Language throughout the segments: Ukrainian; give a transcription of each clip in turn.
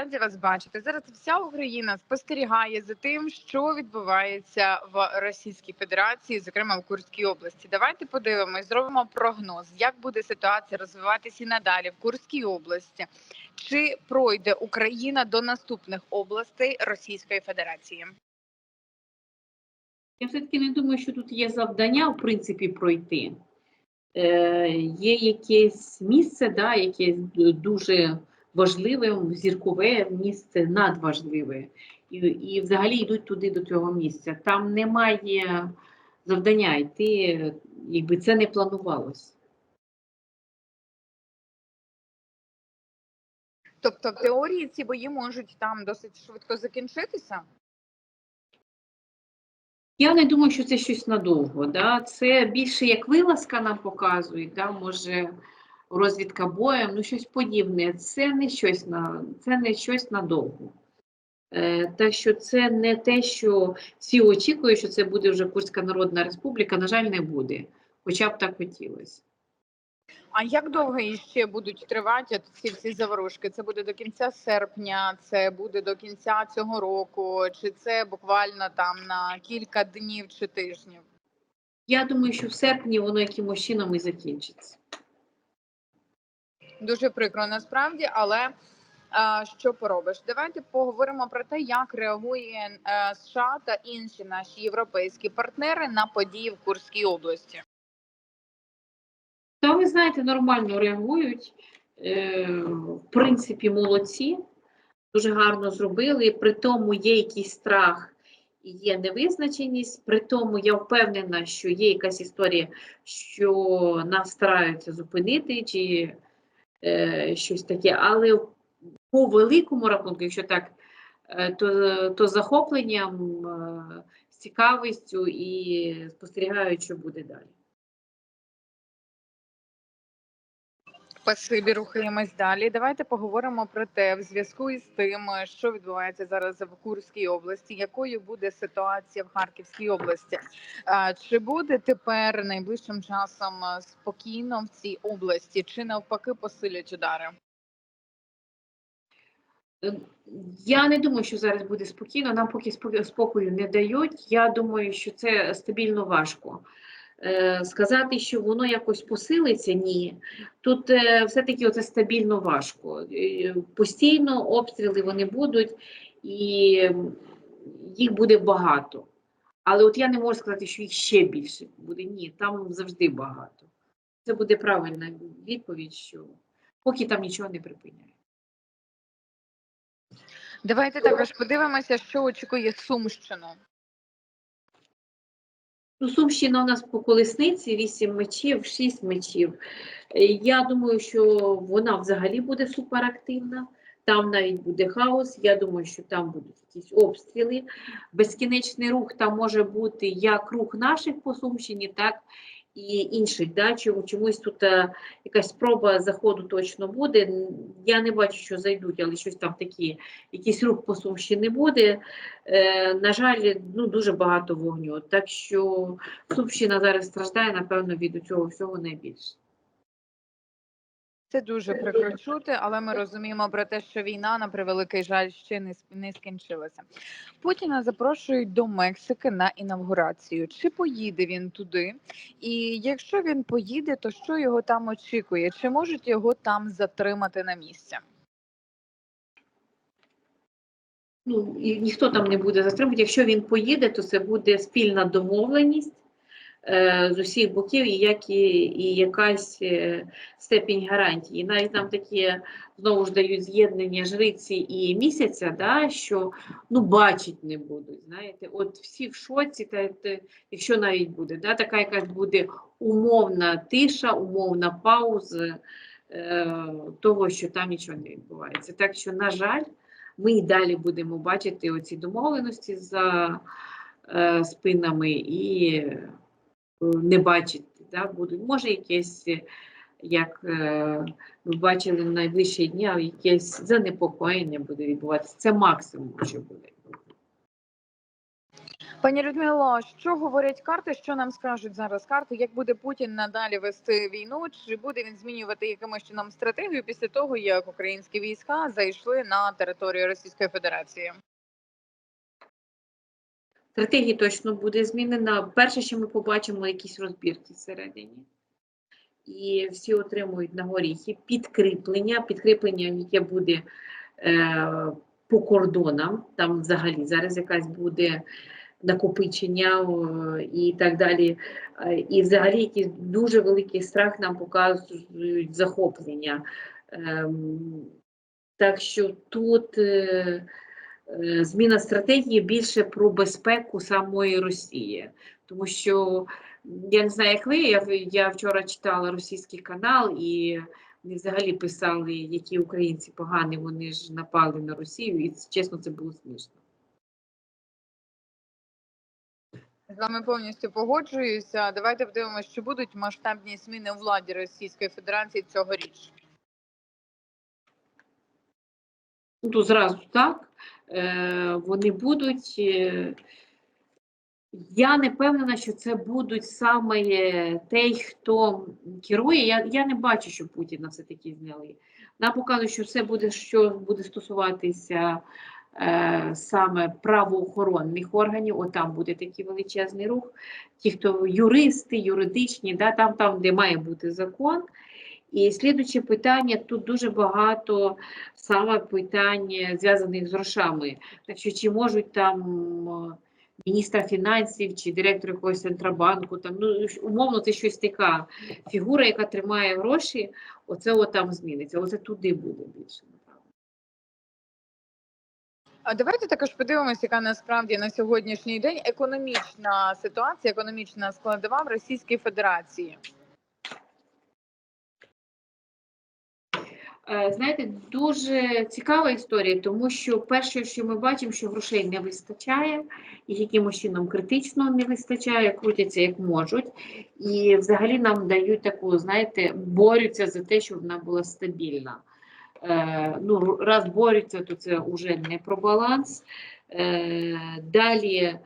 раді вас бачити. Зараз вся Україна спостерігає за тим, що відбувається в Російській Федерації, зокрема в Курській області. Давайте подивимось, зробимо прогноз, як буде ситуація розвиватися і надалі в Курській області. Чи пройде Україна до наступних областей Російської Федерації? Я все-таки не думаю, що тут є завдання, в принципі, пройти. Е, є якесь місце, да, яке дуже важливе, зіркове місце, надважливе. І, і взагалі йдуть туди до цього місця. Там немає завдання йти, якби це не планувалось. Тобто, в теорії ці бої можуть там досить швидко закінчитися. Я не думаю, що це щось надовго. Да? Це більше як вилазка нам показують, да? може розвідка боєм, ну щось подібне. Це не щось на це не щось надовго. Е, так що це не те, що всі очікують, що це буде вже Курська Народна Республіка. На жаль, не буде. Хоча б так хотілося. А як довго іще будуть тривати ці всі заворушки? Це буде до кінця серпня, це буде до кінця цього року, чи це буквально там на кілька днів чи тижнів? Я думаю, що в серпні воно якимось чином і закінчиться. Дуже прикро насправді, але а, що поробиш? Давайте поговоримо про те, як реагує е, США та інші наші європейські партнери на події в Курській області. Та ви знаєте, нормально реагують. Е, в принципі, молодці, дуже гарно зробили. При тому є якийсь страх і є невизначеність. При тому я впевнена, що є якась історія, що нас стараються зупинити чи е, щось таке. Але по великому рахунку, якщо так, е, то, то захопленням, е, цікавістю і спостерігають, що буде далі. Спасибі, рухаємось далі. Давайте поговоримо про те, в зв'язку із тим, що відбувається зараз в Курській області, якою буде ситуація в Харківській області. Чи буде тепер найближчим часом спокійно в цій області, чи навпаки посилять удари? Е, Я не думаю, що зараз буде спокійно. Нам поки спо- спокою не дають. Я думаю, що це стабільно важко. Е, Сказати, що воно якось посилиться, ні. Тут е, все-таки оце стабільно важко. Е, Постійно обстріли вони будуть, і їх буде багато. Але от я не можу сказати, що їх ще більше буде. Ні, там завжди багато. Це буде правильна відповідь, що поки там нічого не припиняє. Давайте також подивимося, що очікує Сумщину. Ну, Сумщина у нас по колесниці 8 мечів, 6 мечів. Е, Я думаю, що вона взагалі буде суперактивна. Там навіть буде хаос. Я думаю, що там будуть якісь обстріли. Безкінечний рух там може бути як рух наших по Сумщині, так і інших. Да? Чому- Чомусь тут е, якась спроба заходу точно буде. Я не бачу, що зайдуть, але щось там такі, якийсь рух по Сумщині буде. Е, на жаль, ну, дуже багато вогню. Так що Сумщина зараз страждає, напевно, від цього всього найбільше. Це дуже прикро чути, але ми розуміємо про те, що війна, на превеликий жаль, ще не, не скінчилася. Путіна запрошують до Мексики на інавгурацію. Чи поїде він туди? І якщо він поїде, то що його там очікує? Чи можуть його там затримати на місці? Ну, і ніхто там не буде затримувати. Якщо він поїде, то це буде спільна домовленість е, з усіх боків і, як і, і якась е, степінь гарантії. Навіть нам такі знову ж дають з'єднання жриці і місяця, да, що ну, бачить не будуть. Знаєте, от всі в шоці, та, та, якщо навіть буде, да, така якась буде умовна тиша, умовна пауза е, того, що там нічого не відбувається. Так що, на жаль, ми і далі будемо бачити оці домовленості за е, спинами і е, не бачити. Да, будуть. Може, якесь, е, як е, ми бачили в найближчі дні, якесь занепокоєння буде відбуватися. Це максимум, що буде. Пані Людмило, що говорять карти? Що нам скажуть зараз карти? Як буде Путін надалі вести війну? Чи буде він змінювати якимось чином стратегію після того, як українські війська зайшли на територію Російської Федерації? Стратегія точно буде змінена. Перше, що ми побачимо, якісь розбірки всередині. І всі отримують на горіхи підкріплення, підкріплення, яке буде е, по кордонам, там взагалі зараз якась буде накопичення і так далі. Е, І взагалі якийсь дуже великий страх нам показують захоплення. Ем, так що тут е, зміна стратегії більше про безпеку самої Росії. Тому що я не знаю, як ви, я, я вчора читала російський канал, і вони взагалі писали, які українці погані, вони ж напали на Росію, і чесно, це було смішно. З вами повністю погоджуюся. Давайте подивимося, чи будуть масштабні зміни у владі Російської Федерації цьогоріч. Ну, то зразу так, е, вони будуть. Е, я не впевнена, що це будуть саме е, той, хто керує. Я, я не бачу, що Путіна все-таки зняли. Нам показують, що все буде, що буде стосуватися е, саме правоохоронних органів. Отам буде такий величезний рух. Ті, хто юристи, юридичні, да, там, там, де має бути закон. І слідуюче питання, тут дуже багато саме питань зв'язаних з грошами. Так що чи можуть там е, міністра фінансів чи директор якогось центробанку, там, ну, умовно, це щось така фігура, яка тримає гроші, оце от там зміниться. Оце туди буде більше. А давайте також подивимося, яка насправді на сьогоднішній день економічна ситуація, економічна складова в Російській Федерації. Знаєте, дуже цікава історія, тому що перше, що ми бачимо, що грошей не вистачає, і якимось чином критично не вистачає, крутяться як можуть. І взагалі нам дають таку, знаєте, борються за те, щоб вона була стабільна. Е, ну, раз борються, то це вже не про баланс. Е, далі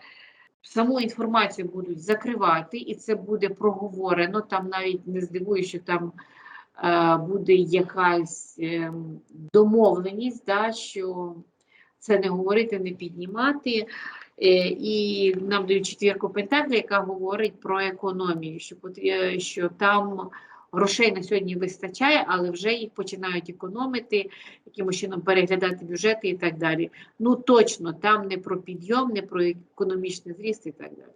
саму інформацію будуть закривати, і це буде проговорено. Там навіть не здивуюся, що там е, буде якась ем, домовленість, да, що це не говорити, не піднімати. Е, І нам дають четвірку Пентаклі, яка говорить про економію, що, що там грошей на сьогодні вистачає, але вже їх починають економити, якимось чином переглядати бюджети і так далі. Ну точно, там не про підйом, не про економічний зріст і так далі.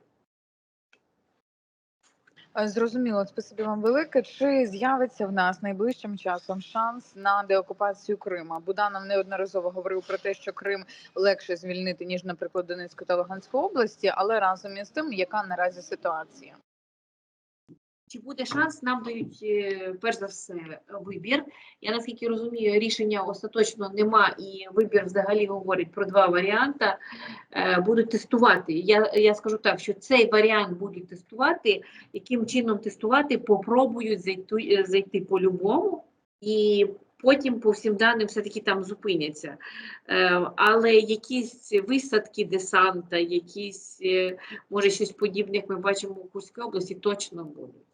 Е, Зрозуміло, спасибі вам велике. Чи з'явиться в нас найближчим часом шанс на деокупацію Крима? Буданов неодноразово говорив про те, що Крим легше звільнити ніж, наприклад, Донецьку та Луганську області, але разом із тим, яка наразі ситуація? Чи буде шанс, нам дають е, перш за все вибір. Я наскільки розумію, рішення остаточно нема, і вибір взагалі говорить про два варіанти. Е, Будуть тестувати. Я, я скажу так, що цей варіант будуть тестувати. Яким чином тестувати, попробують зайти, зайти по-любому. І Потім по всім даним все-таки там зупиняться. Е, але якісь висадки десанта, якісь, може, щось подібне, як ми бачимо у Курській області, точно будуть.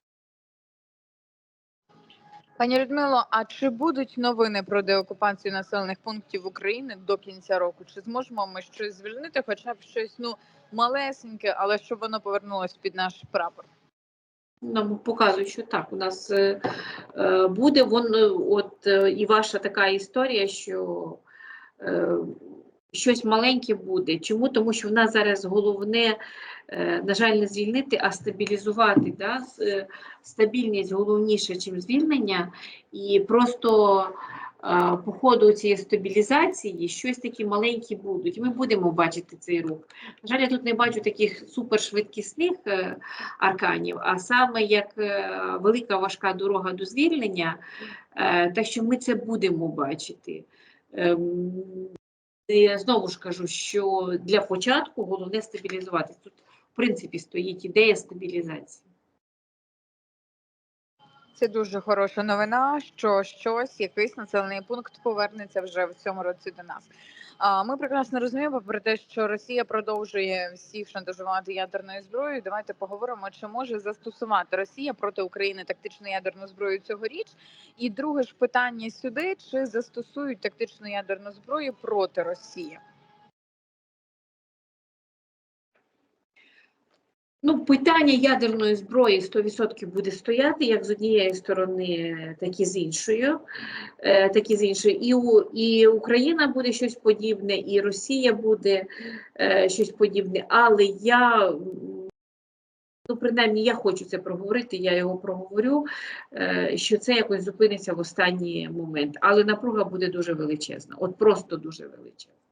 Пані Людмило, а чи будуть новини про деокупацію населених пунктів України до кінця року? Чи зможемо ми щось звільнити, хоча б щось ну малесеньке, але щоб воно повернулось під наш прапор? Нам показують, що так, у нас е, е, буде вон, от е, і ваша така історія, що е, щось маленьке буде. Чому? Тому що в нас зараз головне, е, на жаль, не звільнити, а стабілізувати. Да? Е, Стабільність головніше, ніж звільнення, і просто е, по ходу цієї стабілізації щось такі маленькі будуть. Ми будемо бачити цей рух. На жаль, я тут не бачу таких супершвидкісних арканів, а саме як велика важка дорога до звільнення, так що ми це будемо бачити. І знову ж кажу, що для початку головне стабілізуватися. Тут, в принципі, стоїть ідея стабілізації. Це дуже хороша новина, що щось, якийсь населений пункт повернеться вже в цьому році до нас. Ми прекрасно розуміємо про те, що Росія продовжує всіх шантажувати ядерною зброєю. Давайте поговоримо, чи може застосувати Росія проти України тактичну ядерну зброю цьогоріч. І друге ж питання сюди: чи застосують тактичну ядерну зброю проти Росії? Ну, питання ядерної зброї 100% буде стояти як з однієї сторони, так і з іншою. Е, Так і з іншої. І, у, і Україна буде щось подібне, і Росія буде е, щось подібне. Але я, ну, принаймні, я хочу це проговорити, я його проговорю, е, що це якось зупиниться в останній момент. Але напруга буде дуже величезна, от просто дуже величезна.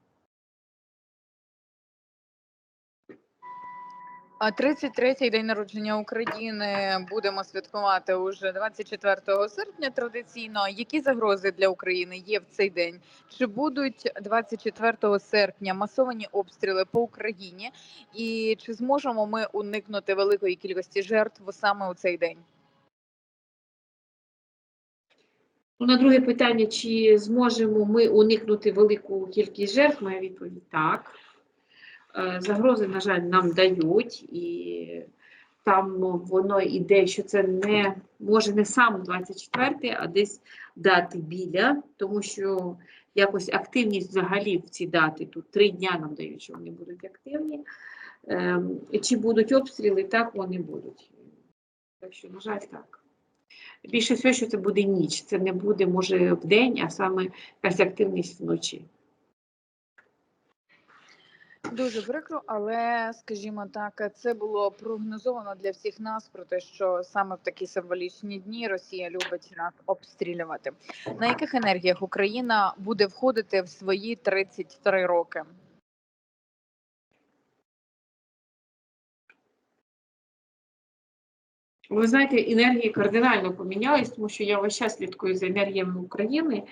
33-й день народження України будемо святкувати уже 24 серпня. Традиційно які загрози для України є в цей день? Чи будуть 24 серпня масовані обстріли по Україні? І чи зможемо ми уникнути великої кількості жертв саме у цей день? Ну, На друге питання, чи зможемо ми уникнути велику кількість жертв, моя відповідь так. Е, Загрози, на жаль, нам дають, і там воно йде, що це не може не сам 24, а десь дати біля, тому що якось активність взагалі в ці дати, тут три дня нам дають, що вони будуть активні. Ем, Чи будуть обстріли, так вони будуть. Так що, на жаль, так. Більше всього, що це буде ніч. Це не буде, може, в день, а саме якась активність вночі. Дуже прикро, але скажімо так, це було прогнозовано для всіх нас про те, що саме в такі символічні дні Росія любить нас обстрілювати. На яких енергіях Україна буде входити в свої 33 роки? Ви знаєте, енергії кардинально помінялись, тому що я весь час слідкую за енергіями України.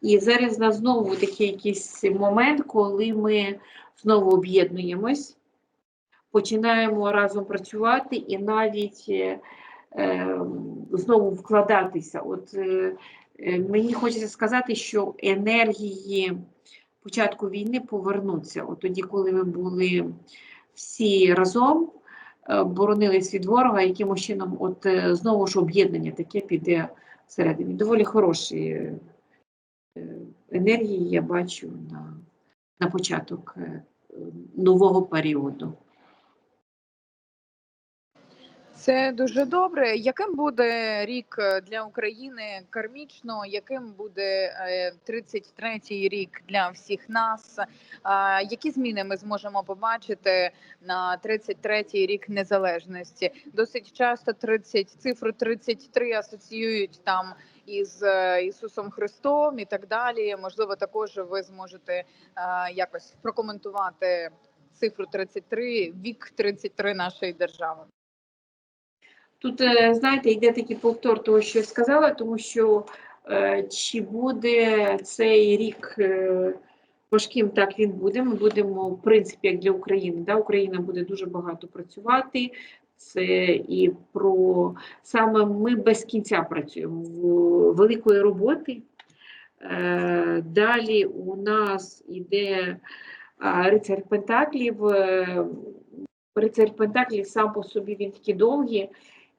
І зараз на знову такий якийсь момент, коли ми знову об'єднуємось, починаємо разом працювати і навіть е, е, знову вкладатися. От е, е, мені хочеться сказати, що енергії початку війни повернуться. От тоді, коли ми були всі разом, е, боронились від ворога, якимось чином, от е, знову ж об'єднання таке піде всередині. Доволі хороші е, енергії я бачу на, на початок е, нового періоду. Це дуже добре. Яким буде рік е, для України кармічно? Яким буде е, 33-й рік для всіх нас? Які зміни ми зможемо побачити на 33-й рік незалежності? Досить часто 30, цифру 33 асоціюють там із е, Ісусом Христом і так далі. Можливо, також ви зможете е, якось прокоментувати цифру 33, вік 33 нашої держави. Тут, е, знаєте, йде такий повтор того, що я сказала, тому що е, чи буде цей рік е, важким, так він буде. Ми будемо, в принципі, як для України. Да? Україна буде дуже багато працювати. Це і про саме ми без кінця працюємо великої роботи. Далі у нас іде а, рицар Пентаклів. Е, Рицар Пентаклів сам по собі він такий довгий.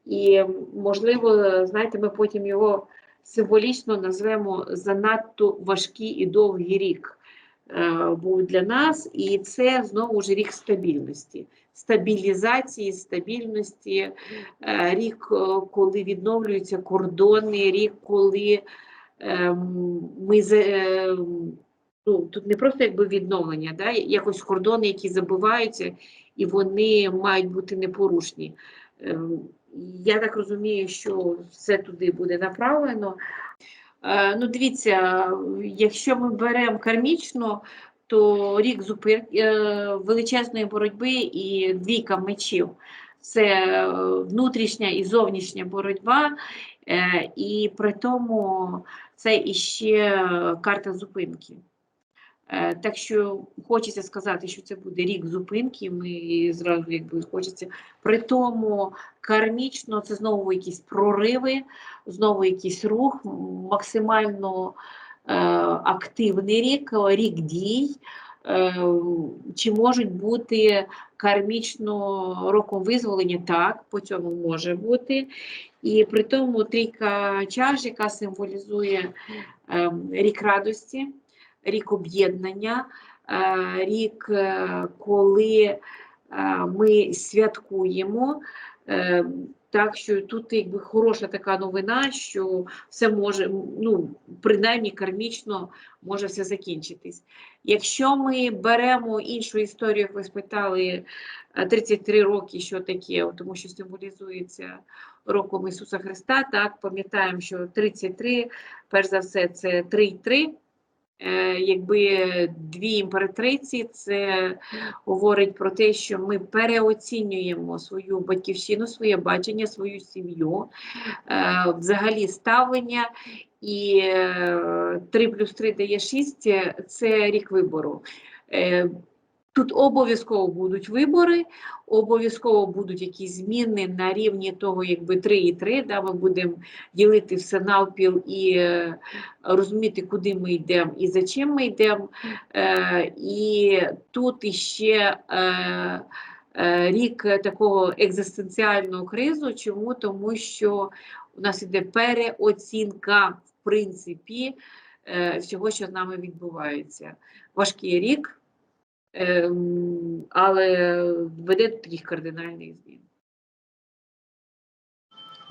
І, можливо, знаєте, ми потім його символічно назвемо занадто важкий і довгий рік е, був для нас, і це знову ж рік стабільності, стабілізації, стабільності, е, рік, е, коли відновлюються кордони, рік, коли ем, ми ем, ну, тут не просто якби відновлення, да, якось кордони, які забиваються, і вони мають бути непорушні. Я так розумію, що все туди буде направлено. Е, Ну, дивіться, якщо ми беремо кармічно, то рік зупин е, величезної боротьби і двійка мечів. Це е, внутрішня і зовнішня боротьба, і при тому це іще карта зупинки. Е, Так що хочеться сказати, що це буде рік зупинки. Ми зразу якби хочеться. При тому кармічно це знову якісь прориви, знову якийсь рух, максимально е, активний рік, рік дій. Е, Чи можуть бути кармічно роком визволення? Так, по цьому може бути. І при тому трійка чаш, яка символізує е, рік радості, рік об'єднання, е, рік, е, коли е, ми святкуємо. Так що тут якби хороша така новина, що все може, ну, принаймні кармічно може все закінчитись. Якщо ми беремо іншу історію, як ви спитали, е, 33 роки, що таке, тому що символізується роком Ісуса Христа, так, пам'ятаємо, що 33, перш за все, це 3-3. Е, Якби дві імператриці, це говорить про те, що ми переоцінюємо свою батьківщину, своє бачення, свою сім'ю, е, взагалі ставлення. І е, 3 плюс 3 дає 6 – це рік вибору. Тут обов'язково будуть вибори, обов'язково будуть якісь зміни на рівні того, якби 3 і 3, да, ми будемо ділити все навпіл і е, розуміти, куди ми йдемо і за чим ми йдемо. Е, і тут іще е, е, рік такого екзистенціального кризу. Чому? Тому що у нас іде переоцінка, в принципі, е, всього, що з нами відбувається. Важкий рік. Ем, але веде до таких кардинальних змін.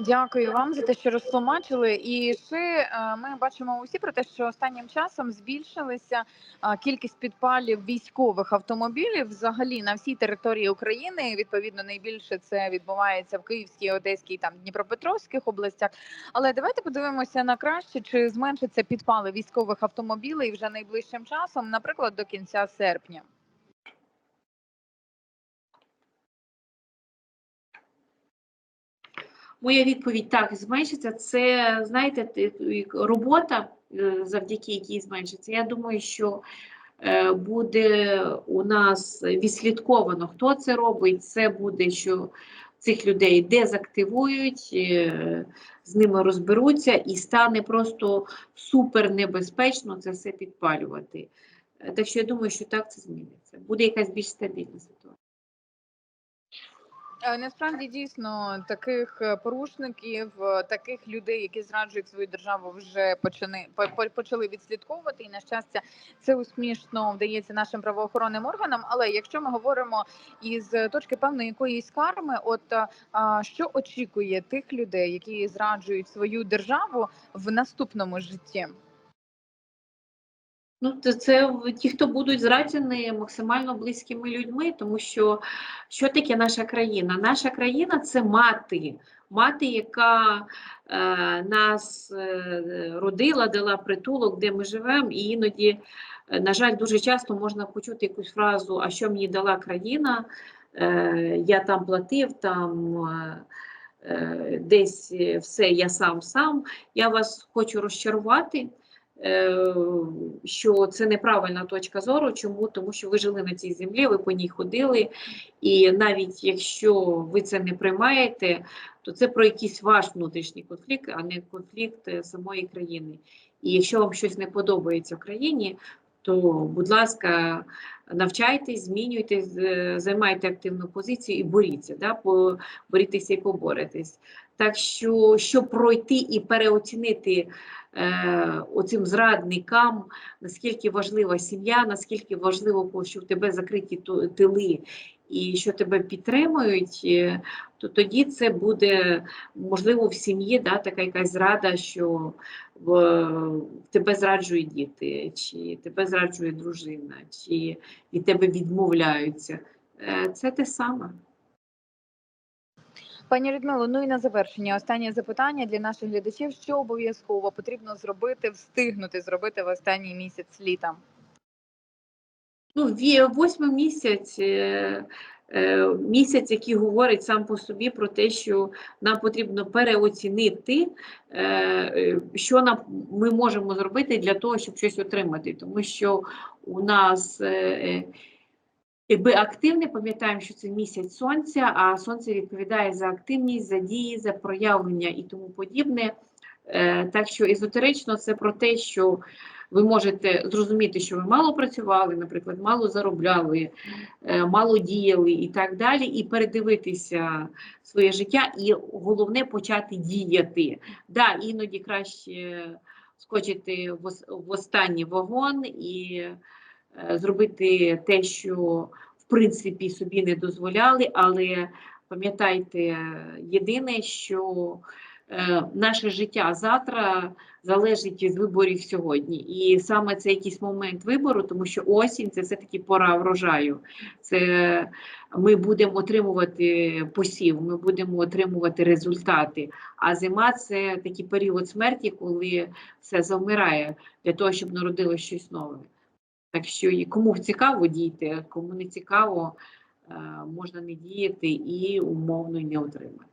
Дякую вам за те, що розтлумачили. І ще е, ми бачимо усі про те, що останнім часом збільшилася е, кількість підпалів військових автомобілів взагалі на всій території України. Відповідно, найбільше це відбувається в Київській, Одеській, там Дніпропетровських областях. Але давайте подивимося на краще, чи зменшаться підпали військових автомобілів вже найближчим часом, наприклад, до кінця серпня. Моя відповідь так зменшиться. Це знаєте, робота, е, завдяки якій зменшиться. Я думаю, що е, буде у нас відслідковано, хто це робить. Це буде, що цих людей дезактивують, е, з ними розберуться, і стане просто супер небезпечно це все підпалювати. Так що я думаю, що так це зміниться. Буде якась більш. Е, Насправді дійсно таких е, порушників, е, таких людей, які зраджують свою державу, вже почали почали відслідковувати. І на щастя, це успішно вдається нашим правоохоронним органам. Але якщо ми говоримо із точки певної якоїсь карми, от е, що очікує тих людей, які зраджують свою державу в наступному житті? Ну, це, це ті, хто будуть зраджені максимально близькими людьми, тому що що таке наша країна? Наша країна це мати, мати, яка е, нас е, родила, дала притулок, де ми живемо, і іноді, е, на жаль, дуже часто можна почути якусь фразу, а що мені дала країна, е, я там платив, там. Е, е, Десь е, все я сам сам. Я вас хочу розчарувати що це неправильна точка зору. Чому? Тому що ви жили на цій землі, ви по ній ходили, і навіть якщо ви це не приймаєте, то це про якийсь ваш внутрішній конфлікт, а не конфлікт е, самої країни. І якщо вам щось не подобається в країні, то, будь ласка, навчайтесь, змінюйтесь, е, займайте активну позицію і боріться, да, борітеся і поборетесь. Так що, щоб пройти і переоцінити е, оцим зрадникам, наскільки важлива сім'я, наскільки важливо, що в тебе закриті тили і що тебе підтримують, е, то тоді це буде можливо в сім'ї да, така якась зрада, що в, тебе зраджують діти, чи тебе зраджує дружина, чи від тебе відмовляються. Е, Це те саме. Пані Людмило, ну і на завершення останнє запитання для наших глядачів: що обов'язково потрібно зробити, встигнути зробити в останній місяць літа? Ну, восьмий місяць е, е, місяць, який говорить сам по собі про те, що нам потрібно переоцінити, е, що нам ми можемо зробити для того, щоб щось отримати. Тому що у нас якби активне, пам'ятаємо, що це місяць сонця, а сонце відповідає за активність, за дії, за проявлення і тому подібне. Е, Так що езотерично це про те, що ви можете зрозуміти, що ви мало працювали, наприклад, мало заробляли, е, мало діяли і так далі, і передивитися своє життя, і головне почати діяти. Да, іноді краще скочити в останній вагон і зробити те, що в принципі собі не дозволяли, але пам'ятайте єдине, що е, наше життя завтра залежить від виборів сьогодні. І саме це якийсь момент вибору, тому що осінь це все-таки пора врожаю. Це ми будемо отримувати посів, ми будемо отримувати результати. А зима це такий період смерті, коли все завмирає для того, щоб народилось щось нове. Так що і кому цікаво дійте, кому не цікаво, е, можна не діяти і умовно не отримати.